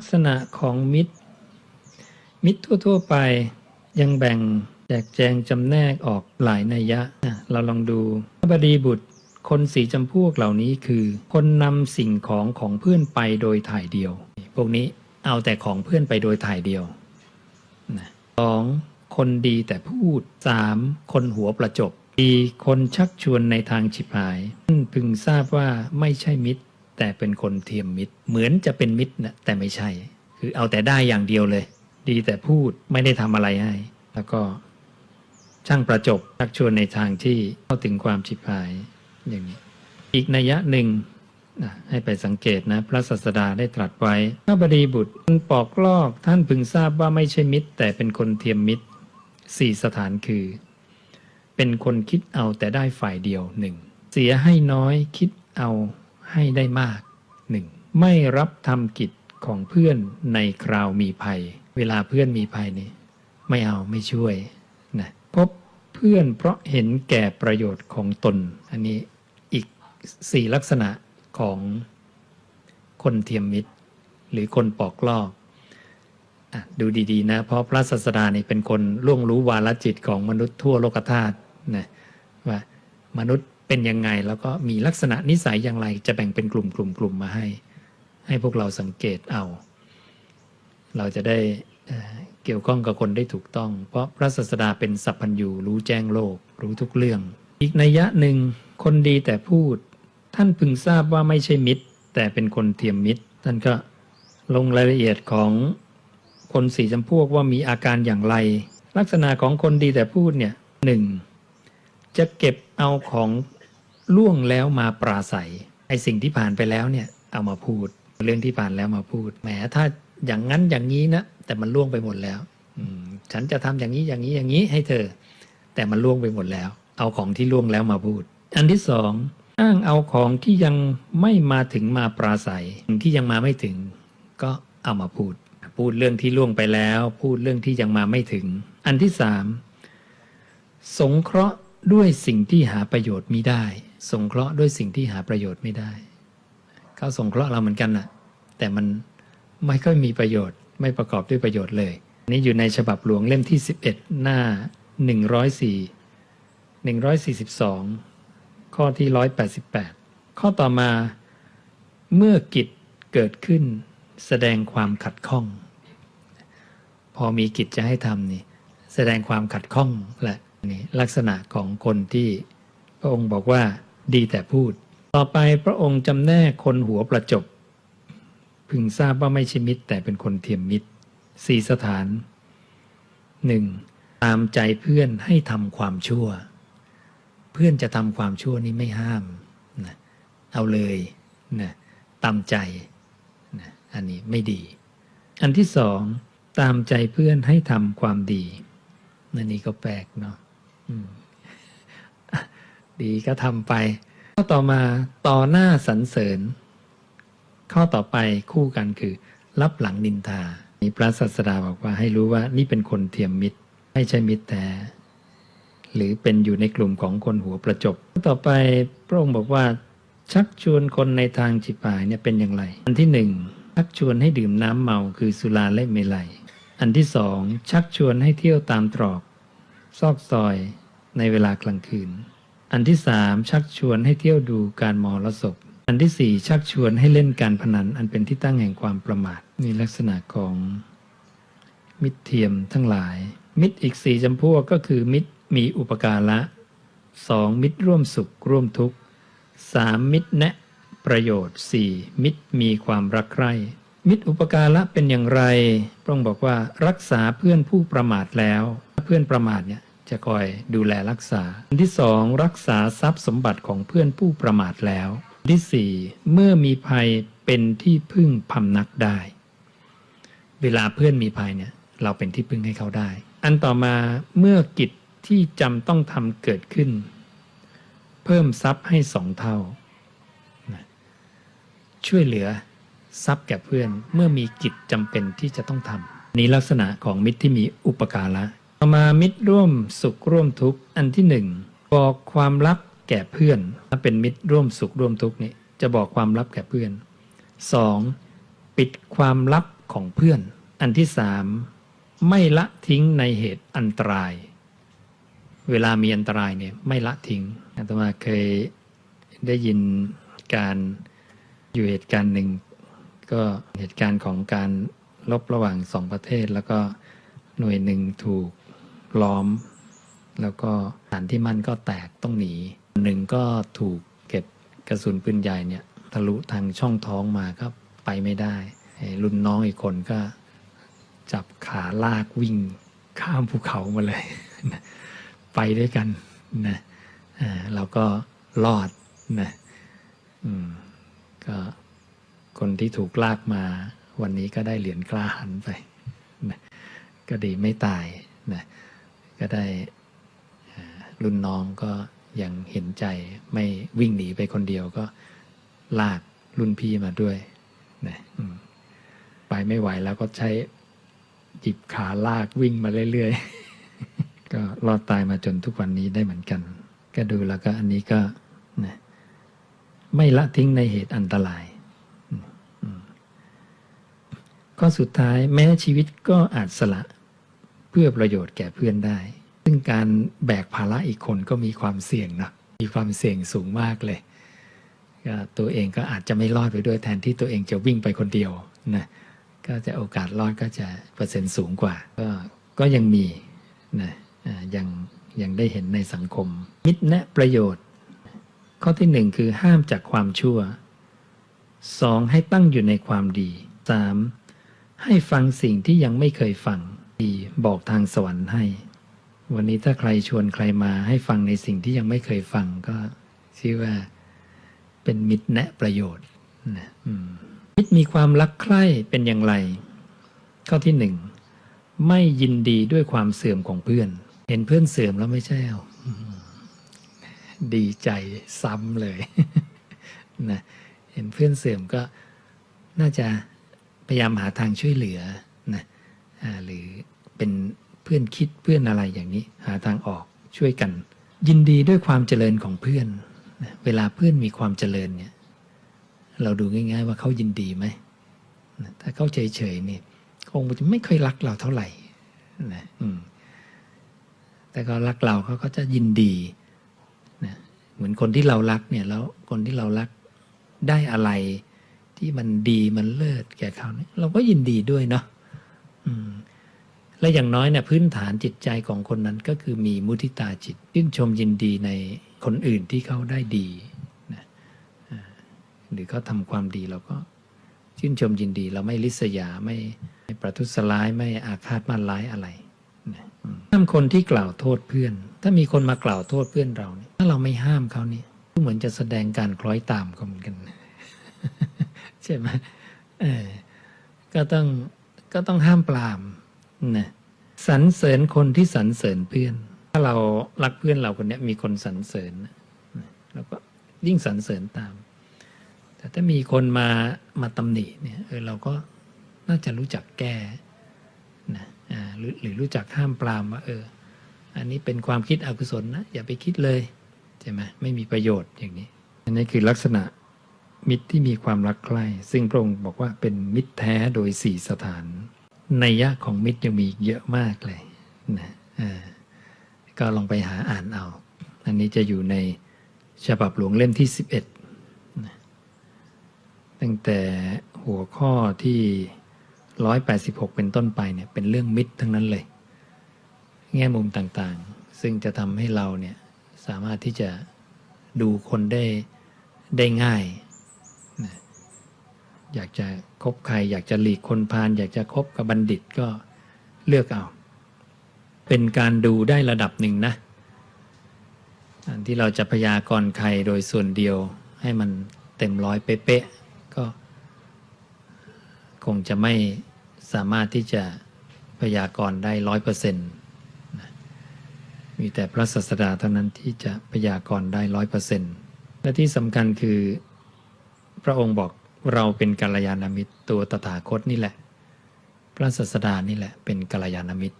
กษณะของมิตร มิตรทั่ว ๆ ไปยังแบ่งแจกแจงจำแนกออกหลายนัยยะอะเราลองดูพระบดีบุตรคนสีจำพวกเหล่านี้คือ คนนำสิ่งของของเพื่อนไปโดยถ่ายเดียว พวกนี้เอาแต่ของเพื่อนไปโดยถ่ายเดียวนะสองคนดีแต่พูดสามคนหัวประจบ ดีคนชักชวนในทางฉิบหายท่านพึงทราบว่าไม่ใช่มิตร แต่เป็นคนเทียมมิตร เหมือนจะเป็นมิตรนะแต่ไม่ใช่ คือเอาแต่ได้อย่างเดียวเลย ดีแต่พูดไม่ได้ทำอะไรให้ แล้วก็ช่างประจบชักชวนในทางที่เข้าถึงความฉิบหายอย่างนี้ อีกนัยยะหนึ่งนะให้ไปสังเกตนะ พระศาสดาได้ตรัสไว้ข้าบดีบุตรคุณปอกลอกท่านพึงทราบว่าไม่ใช่มิตร แต่เป็นคนเทียมมิตรสี่สถานคือ เป็นคนคิดเอาแต่ได้ฝ่ายเดียวหนึ่งเสียให้น้อยคิดเอา ให้ได้มากหนึ่งไม่รับทำกิจของเพื่อนในคราวมีภัย เวลาเพื่อนมีภัยนี่ไม่เอาไม่ช่วยนะพบเพื่อนเพราะเห็นแก่ประโยชน์ของตน อันนี้อีกสี่ลักษณะของคนเทียมมิตร หรือคนปอกลอกอดูดีๆนะ เพราะพระศาสดานี่เป็นคนล่วงรู้วาลจิตของมนุษย์ทั่วโลกธาตุนะว่ามนุษย์ เป็นยังไงแล้วก็มีลักษณะนิสัยอย่างไร จะแบ่งเป็นกลุ่มกลุ่มกลุ่มมาให้ ให้พวกเราสังเกตเอา เราจะได้เเกี่ยวข้องกับคนได้ถูกต้อง เพราะพระศาสดาเป็นสัพพัญญูรู้แจ้งโลก รู้ทุกเรื่อง อีกนัยยะหนึ่งคนดีแต่พูด ท่านพึงทราบว่าไม่ใช่มิตร แต่เป็นคนเทียมมิตร ท่านก็ลงรายละเอียดของคนสี่จำพวกว่ามีอาการอย่างไร ลักษณะของคนดีแต่พูดเนี่ยหนึ่งจะเก็บเอาของ ล่วงแล้วมาปราศัยไอสิ่งที่ผ่านไปแล้วเนี่ยเอามาพูด เรื่องที่ผ่านแล้วมาพูดแหมถ้าอย่างนั้นอย่างนี้นะแต่มันล่วงไปหมดแล้วอืฉันจะทำอย่างนี้อย่างนี้อย่างนี้ให้เธอ แต่มันล่วงไปหมดแล้ว เอาของที่ล่วงแล้วมาพูด อันที่สองอ้างเอาของที่ยังไม่มาถึงมาปราศัยสิ่งที่ยังมาไม่ถึง ก็เอามาพูด พูดเรื่องที่ล่วงไปแล้ว พูดเรื่องที่ยังมาไม่ถึง อันที่สามสงเคราะห์ด้วยสิ่งที่หาประโยชน์มิได้ สงเคราะห์ด้วยสิ่งที่หาประโยชน์ไม่ได้ เขาสงเคราะห์เราเหมือนกันน่ะ แต่มันไม่ค่อยมีประโยชน์ ไม่ประกอบด้วยประโยชน์เลย นี่อยู่ในฉบับหลวงเล่มที่ 11 หน้า 104 142 ข้อที่ 188 ข้อต่อมาเมื่อกิจเกิดขึ้นแสดงความขัดข้อง พอมีกิจจะให้ทำนี่แสดงความขัดข้องแหละนี่ลักษณะของคนที่พระองค์บอกว่า ดีแต่พูด ต่อไปพระองค์จำแนกคนหัวประจบ พึงทราบว่าไม่ใช่มิตรแต่เป็นคนเทียมมิตรสี่สถานหนึ่งตามใจเพื่อนให้ทำความชั่ว เพื่อนจะทำความชั่วนี่ไม่ห้ามนะเอาเลยนะตามใจนะอันนี้ไม่ดี อันที่สองตามใจเพื่อนให้ทำความดีนั่นนี่ก็แปลกเนาะ ดีก็ทำไป ข้อต่อมาต่อหน้าสรรเสริญ ข้อต่อไปคู่กันคือ รับหลังนินทามีพระศาสดาบอกว่าให้รู้ว่านี่เป็นคนเทียมมิตร ไม่ใช่มิตรแต่หรือเป็นอยู่ในกลุ่มของคนหัวประจบ ต่อไปพระองค์บอกว่า ชักชวนคนในทางจิปายเนี่ยเป็นอย่างไร อันที่หนึ่งชักชวนให้ดื่มน้ำเมาคือสุราและเมลัย อันที่สองชักชวนให้เที่ยวตามตรอก ซอกซอยในเวลากลางคืน อันที่สามชักชวนให้เที่ยวดูการมอรสพ อันที่สี่ชักชวนให้เล่นการพนันอันเป็นที่ตั้งแห่งความประมาทนี่ลักษณะของมิตรเทียมทั้งหลาย มิตรอีกสี่จำพวกก็คือ มิตรมีอุปการะสองมิตรร่วมสุขร่วมทุกข์สามมิตรแนะประโยชน์สี่มิตรมีความรักใคร่มิตรอุปการะเป็นอย่างไรพระองค์บอกว่ารักษาเพื่อนผู้ประมาทแล้ว เพื่อนประมาทเนี่ย จะคอยดูแลรักษาอันที่สองรักษาทรัพย์สมบัติของเพื่อนผู้ประมาทแล้ว ที่สี่เมื่อมีภัยเป็นที่พึ่งพำนักได้ เวลาเพื่อนมีภัยเนี่ยเราเป็นที่พึ่งให้เขาได้ อันต่อมาเมื่อกิจที่จำต้องทำเกิดขึ้น เพิ่มทรัพย์ให้สองเท่า ช่วยเหลือทรัพย์แก่เพื่อนเมื่อมีกิจจำเป็นที่จะต้องทำนี้ลักษณะของมิตรที่มีอุปการะ มามิตรร่วมสุขร่วมทุกข์ อันที่หนึ่งบอกความลับแก่เพื่อนถ้าเป็นมิตรร่วมสุขร่วมทุกข์นี่จะบอกความลับแก่เพื่อนสองปิดความลับของเพื่อน อันที่สามไม่ละทิ้งในเหตุอันตราย เวลามีอันตรายเนี่ยไม่ละทิ้งอาตมาเคยได้ยินการอยู่เหตุการณ์หนึ่งก็เหตุการณ์ของการลบระหว่างสองประเทศ แล้วก็หน่วยหนึ่งถูก ล้อม แล้วก็ฐานที่มั่นก็แตกต้องหนีหนึ่งก็ถูกเก็บกระสุนปืนใหญ่เนี่ยทะลุทางช่องท้องมาก็ไปไม่ได้ รุ่นน้องอีกคนก็จับขาลากวิ่งข้ามภูเขามาเลย ไปด้วยกันนะเราก็รอดนะก็คนที่ถูกลากมาวันนี้ก็ได้เหรียญกล้าหันไปนะก็ดีไม่ตายนะ ก็ได้อ่ารุ่นน้องก็ยังเห็นใจไม่วิ่งหนีไปคนเดียวก็ลากรุ่นพี่มาด้วยนะอืมไปไม่ไหวแล้วก็ใช้จิบขาลากวิ่งมาเรื่อยๆ ก็รอดตายมาจนทุกวันนี้ได้เหมือนกัน ก็ดูแล้วก็อันนี้ก็นะไม่ละทิ้งในเหตุอันตรายอืมอืมข้อสุดท้ายแม้ชีวิตก็อาจสละ เพื่อประโยชน์แก่เพื่อนได้ ซึ่งการแบกภาระอีกคนก็มีความเสี่ยงนะมีความเสี่ยงสูงมากเลยตัวเองก็อาจจะไม่รอดไปด้วยแทนที่ตัวเองจะวิ่งไปคนเดียวนะก็จะโอกาสรอดก็จะเปอร์เซ็นต์สูงกว่า ก็ก็ยังมีนะยังยังได้เห็นในสังคม มิตรแนะประโยชน์ ข้อที่หนึ่งคือห้ามจากความชั่วสองให้ตั้งอยู่ในความดีสามให้ฟังสิ่งที่ยังไม่เคยฟัง ดีบอกทางสวรรค์ให้ วันนี้ถ้าใครชวนใครมาให้ฟังในสิ่งที่ยังไม่เคยฟังก็ชื่อว่าเป็นมิตรแนะประโยชน์นะมิตรมีความรักใคร่เป็นอย่างไร ข้อที่หนึ่งไม่ยินดีด้วยความเสื่อมของเพื่อน เห็นเพื่อนเสื่อมแล้วไม่ใช่เอาอืมดีใจซ้ำเลยนะเห็นเพื่อนเสื่อมก็น่าจะพยายามหาทางช่วยเหลือนะอ่าหรือ เป็นเพื่อนคิดเพื่อนอะไรอย่างนี้ หาทางออกช่วยกัน ยินดีด้วยความเจริญของเพื่อน เวลาเพื่อนมีความเจริญเนี่ยเราดูง่าย ๆ ว่าเขายินดีไหมถ้าเขาเฉยๆนี่คงจะไม่ค่อยรักเราเท่าไหร่นะอืมแต่ก็รักเราเขาก็จะยินดีนะเหมือนคนที่เรารักเนี่ยแล้วคนที่เรารักได้อะไรที่มันดีมันเลิศแก่เขาเนี่ยเราก็ยินดีด้วยเนาะอืม และอย่างน้อยเนี่ยพื้นฐานจิตใจของคนนั้นก็คือมีมุทิตาจิตชื่นชมยินดีในคนอื่นที่เขาได้ดีนะหรือเขาทำความดีเราก็ชื่นชมยินดี เราไม่ลิษยาไม่ประทุษร้ายไม่อาฆาตมาร้ายอะไรนะห้ามคนที่กล่าวโทษเพื่อน ถ้ามีคนมากล่าวโทษเพื่อนเราเนี่ยถ้าเราไม่ห้ามเขาเนี่ยก็เหมือนจะแสดงการคล้อยตามเขาเหมือนกัน ใช่ไหมเออก็ต้องก็ต้องห้ามปราม นะสรรเสริญคนที่สรรเสริญเพื่อน ถ้าเรารักเพื่อนเราคนนี้มีคนสรรเสริญเราก็ยิ่งสรรเสริญตาม แต่ถ้ามีคนมามาตำหนิเนี่ยเออเราก็น่าจะรู้จักแก้นะอ่าหรือหรือรู้จักห้ามปรามว่าเออ อันนี้เป็นความคิดอกุศลนะอย่าไปคิดเลยใช่ไหมไม่มีประโยชน์อย่างนี้อันนี้คือลักษณะมิตรที่มีความรักใคร่ซึ่งพระองค์บอกว่าเป็นมิตรแท้โดยสี่สถาน นัยยะของมิตรยังมีเยอะมากเลยนะก็ลองไปหาอ่านเอา อันนี้จะอยู่ในฉบับหลวงเล่มที่ 11นะตั้งแต่หัวข้อที่ 186 เป็นต้นไปเนี่ยเป็นเรื่องมิตรทั้งนั้นเลย แง่มุมต่างๆ ซึ่งจะทำให้เราเนี่ยสามารถที่จะดูคนได้ได้ง่าย อยากจะคบใคร อยากจะหลีกคนพาลอยากจะคบกับบัณฑิตก็เลือกเอา เป็นการดูได้ระดับหนึ่งนะที่เราจะพยากรณ์ใครโดยส่วนเดียวให้มันเต็มร้อยเป๊ะๆก็คงจะไม่สามารถที่จะพยากรณ์ได้ร้อยเปอร์เซ็นต์มีแต่พระศาสดาเท่านั้นที่จะพยากรณ์ได้ร้อยเปอร์เซ็นต์และที่สำคัญคือพระองค์บอก เราเป็นกัลยาณมิตรตัวตถาคตนี่แหละ พระศาสดานี่แหละเป็นกัลยาณมิตร